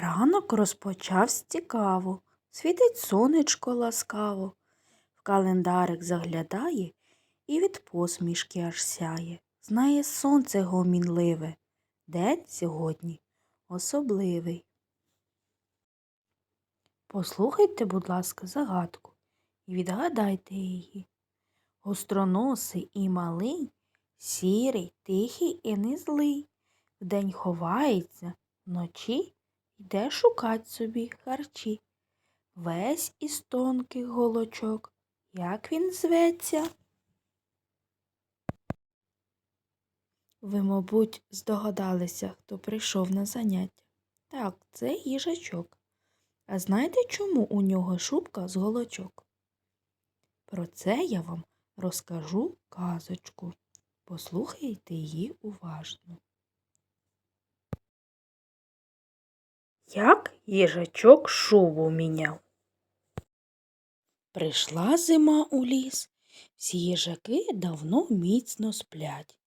Ранок розпочався цікаво, світить сонечко ласкаво. В календарик заглядає і від посмішки аж сяє. Знає сонце гомінливе. День сьогодні особливий. Послухайте, будь ласка, загадку і відгадайте її. Гостроносий і малий, сірий, тихий і не злий. Вдень ховається, вночі йде шукать собі харчі. Весь із тонких голочок. Як він зветься? Ви, мабуть, здогадалися, хто прийшов на заняття. Так, це їжачок. А знаєте, чому у нього шубка з голочок? Про це я вам розкажу казочку. Послухайте її уважно. Як їжачок шубу міняв. Прийшла зима у ліс, всі їжаки давно міцно сплять,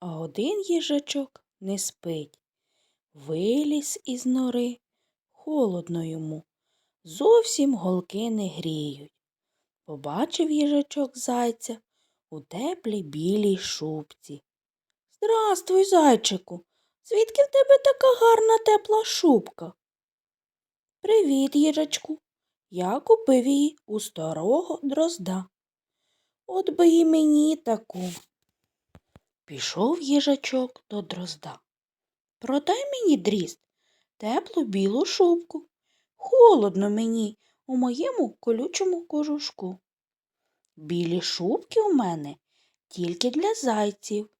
а один їжачок не спить. Виліз із нори, холодно йому, зовсім голки не гріють. Побачив їжачок зайця у теплій білій шубці. Здрастуй, зайчику, звідки в тебе така гарна тепла шубка? Привіт, їжачку. Я купив її у старого дрозда. От би і мені таку. Пішов їжачок до дрозда. Продай мені дрізд, теплу білу шубку. Холодно мені у моєму колючому кожушку. Білі шубки у мене тільки для зайців,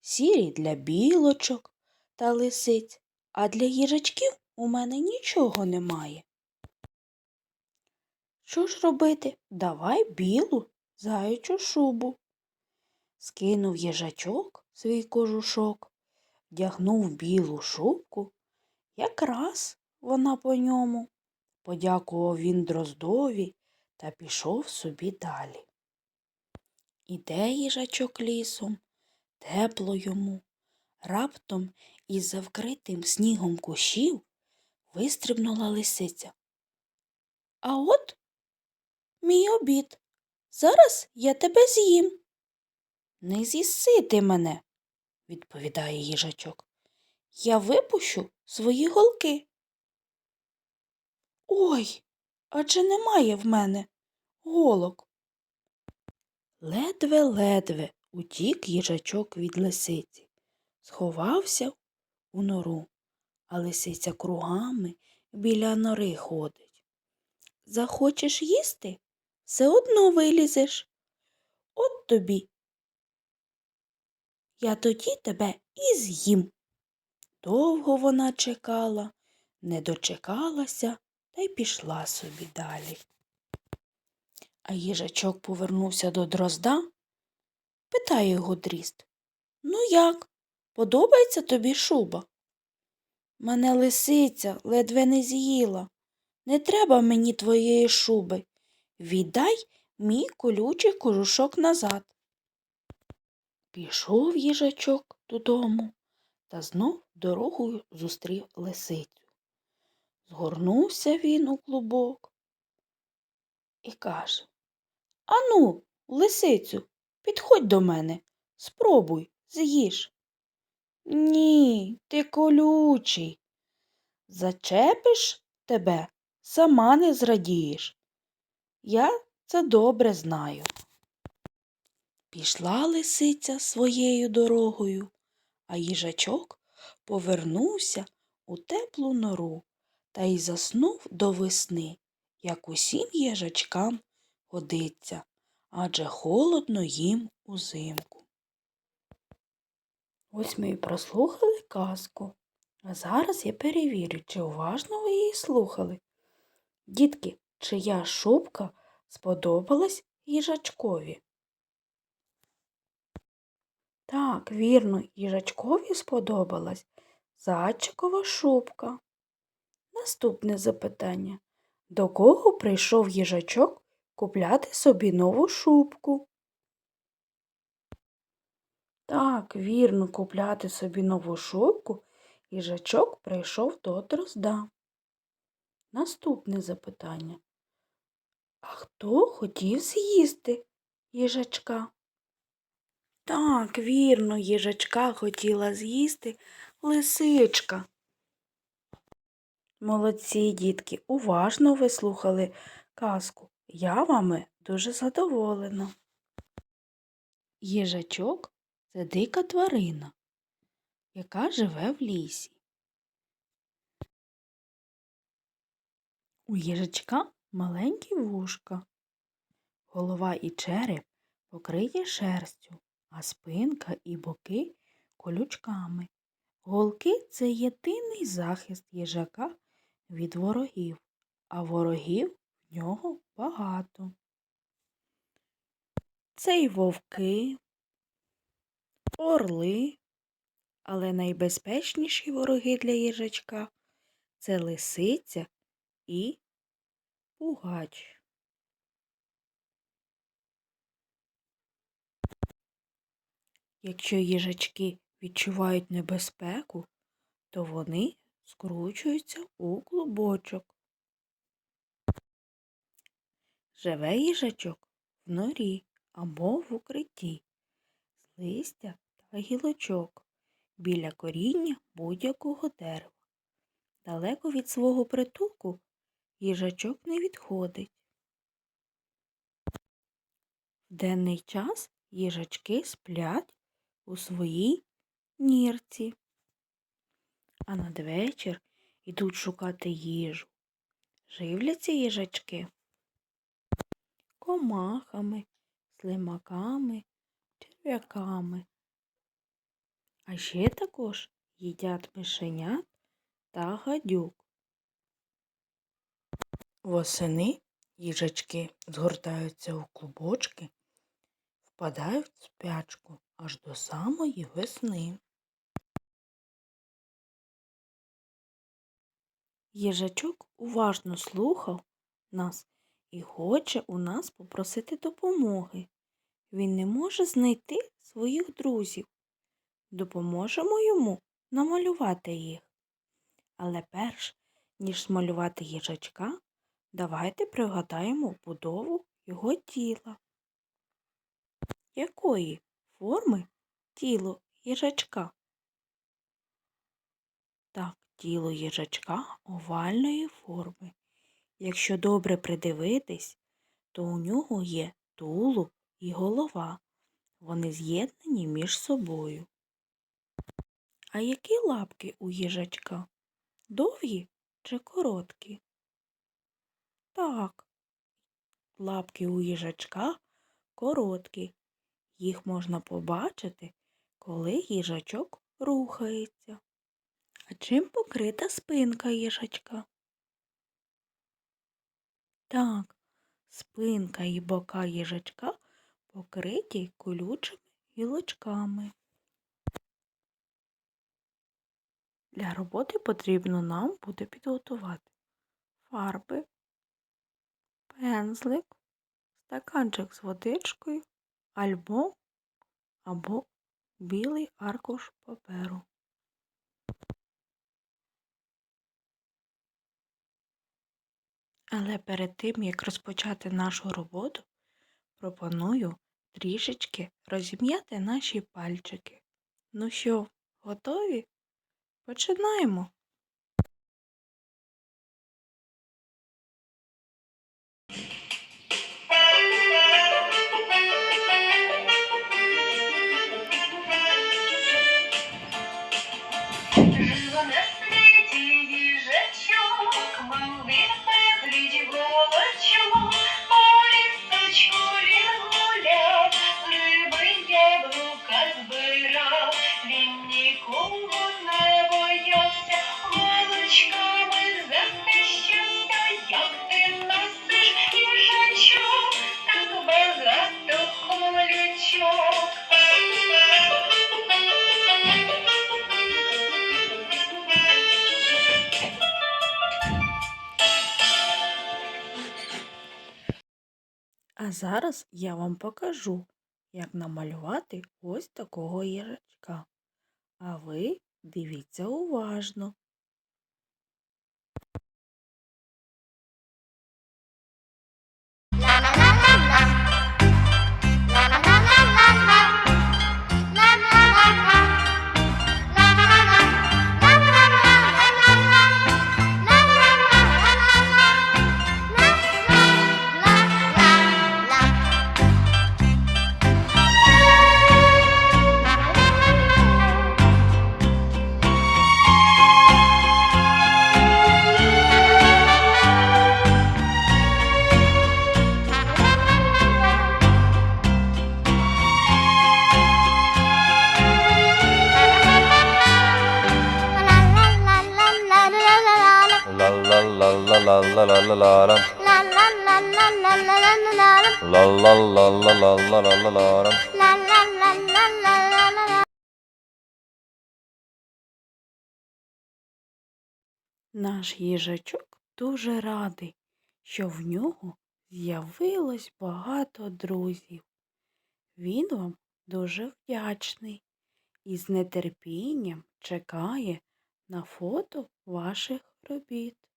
сірі для білочок та лисиць, а для їжачків у мене нічого немає. Що ж робити? Давай білу заячу шубу. Скинув їжачок свій кожушок, вдягнув білу шубку. Якраз вона по ньому. Подякував він дроздові та пішов собі далі. Іде їжачок лісом, тепло йому. Раптом із завкритим снігом кущів вистрибнула лисиця. А от мій обід. Зараз я тебе з'їм. Не з'їси ти мене, відповідає їжачок. Я випущу свої голки. Ой, адже немає в мене голок. Ледве-ледве утік їжачок від лисиці, сховався у нору, а лисиця кругами біля нори ходить. Захочеш їсти, все одно вилізеш. От тобі. Я тоді тебе і з'їм. Довго вона чекала, не дочекалася та й пішла собі далі. А їжачок повернувся до дрозда, питає його дрізд. Ну як? Подобається тобі шуба? Мене лисиця ледве не з'їла. Не треба мені твоєї шуби. Віддай мій колючий кожушок назад. Пішов їжачок додому та знов дорогою зустрів лисицю. Згорнувся він у клубок і каже Ану, лисицю, підходь до мене, спробуй, з'їж. Ні, ти колючий. Зачепиш тебе, сама не зрадієш. Я це добре знаю. Пішла лисиця своєю дорогою, а їжачок повернувся у теплу нору та й заснув до весни, як усім їжачкам годиться, адже холодно їм узимку. Ось ми і прослухали казку, а зараз я перевірю, чи уважно ви її слухали. Дітки, чия шубка сподобалась їжачкові? Так, вірно, їжачкові сподобалась зайчикова шубка. Наступне запитання. До кого прийшов їжачок купляти собі нову шубку? Так, вірно, купляти собі нову шубку їжачок прийшов до дрозда. наступне запитання. А хто хотів з'їсти їжачка? Так, вірно, їжачка хотіла з'їсти лисичка. Молодці, дітки, уважно ви слухали казку. Я вами дуже задоволена. Їжачок це дика тварина, яка живе в лісі. У їжачка маленькі вушка, голова і череп покриті шерстю, а спинка і боки колючками. Голки це єдиний захист їжака від ворогів, а ворогів в нього багато. Це й вовки, орли, але найбезпечніші вороги для їжачка це лисиця і пугач. Якщо їжачки відчувають небезпеку, то вони скручуються у клубочок. Живе їжачок в норі або в укритті, з листя гілочок, біля коріння будь-якого дерева. Далеко від свого притулку їжачок не відходить. В денний час їжачки сплять у своїй нірці, а надвечір ідуть шукати їжу. Живляться їжачки комахами, слимаками, черв'яками. А ще також їдять мишенят та гадюк. Восени їжачки згортаються у клубочки, впадають в спячку аж до самої весни. Їжачок уважно слухав нас і хоче у нас попросити допомоги. Він не може знайти своїх друзів. Допоможемо йому намалювати їх. Але перш ніж смалювати їжачка, давайте пригадаємо будову його тіла. Якої форми тіло їжачка? Так, тіло їжачка овальної форми. Якщо добре придивитись, то у нього є тулуб і голова. Вони з'єднані між собою. А які лапки у їжачка? Довгі чи короткі? Так, лапки у їжачка короткі. Їх можна побачити, коли їжачок рухається. А чим покрита спинка їжачка? Так, спинка і бока їжачка покриті колючими гілочками. Для роботи потрібно нам буде підготувати фарби, пензлик, стаканчик з водичкою, альбом або білий аркуш паперу. Але перед тим, як розпочати нашу роботу, пропоную трішечки розім'яти наші пальчики. Ну що, готові? Починаємо. Зараз я вам покажу, як намалювати ось такого їжачка. А ви дивіться уважно. La la la la la la la la la la la la la la la la la. La la la la la la la la. Наш їжачок дуже радий, що в нього з'явилось багато друзів. Він вам дуже вдячний і з нетерпінням чекає на фото ваших робіт.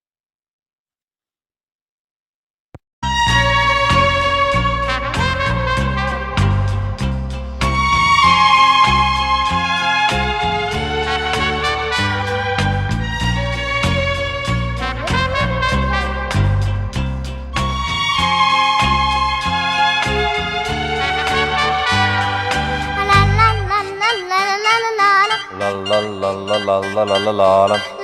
La la la la la.